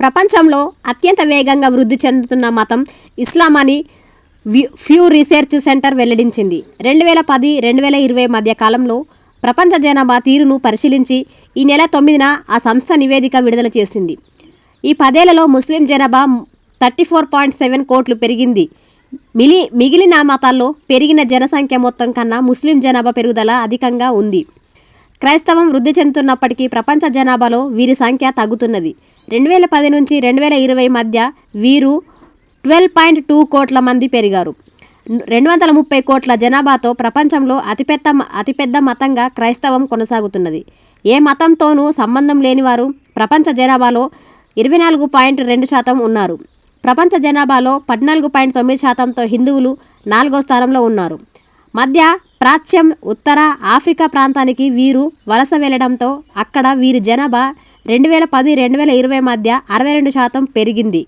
ప్రపంచంలో అత్యంత వేగంగా వృద్ధి చెందుతున్న మతం ఇస్లాం అని ఫ్యూ రీసెర్చ్ సెంటర్ వెల్లడించింది. రెండు వేల పది రెండు వేల ఇరవై మధ్య కాలంలో ప్రపంచ జనాభా తీరును పరిశీలించి ఈ నెల తొమ్మిదిన ఆ సంస్థ నివేదిక విడుదల చేసింది. ఈ పదేళ్ళలో ముస్లిం జనాభా థర్టీ ఫోర్ పాయింట్ సెవెన్ కోట్లు పెరిగింది. మిలి మిగిలిన మతాల్లో పెరిగిన జనసంఖ్య మొత్తం కన్నా ముస్లిం జనాభా పెరుగుదల అధికంగా ఉంది. క్రైస్తవం వృద్ధి చెందుతున్నప్పటికీ ప్రపంచ జనాభాలో వీరి సంఖ్య తగ్గుతున్నది. రెండు వేల పది నుంచి రెండు వేల ఇరవై మధ్య వీరు ట్వెల్వ్ పాయింట్ టూ కోట్ల మంది పెరిగారు. రెండు వందల ముప్పై కోట్ల జనాభాతో ప్రపంచంలో అతిపెద్ద అతిపెద్ద మతంగా క్రైస్తవం కొనసాగుతున్నది. ఏ మతంతోనూ సంబంధం లేనివారు ప్రపంచ జనాభాలో ఇరవై నాలుగు పాయింట్ రెండు శాతం ఉన్నారు. ప్రపంచ జనాభాలో పద్నాలుగు పాయింట్ తొమ్మిది శాతంతో హిందువులు నాలుగో స్థానంలో ఉన్నారు. మధ్య ప్రాచ్యం ఉత్తర ఆఫ్రికా ప్రాంతానికి వీరు వలస వెళ్ళడంతో అక్కడ వీరి జనాభా రెండు వేల పది రెండు వేల ఇరవై మధ్య అరవై రెండు శాతం పెరిగింది.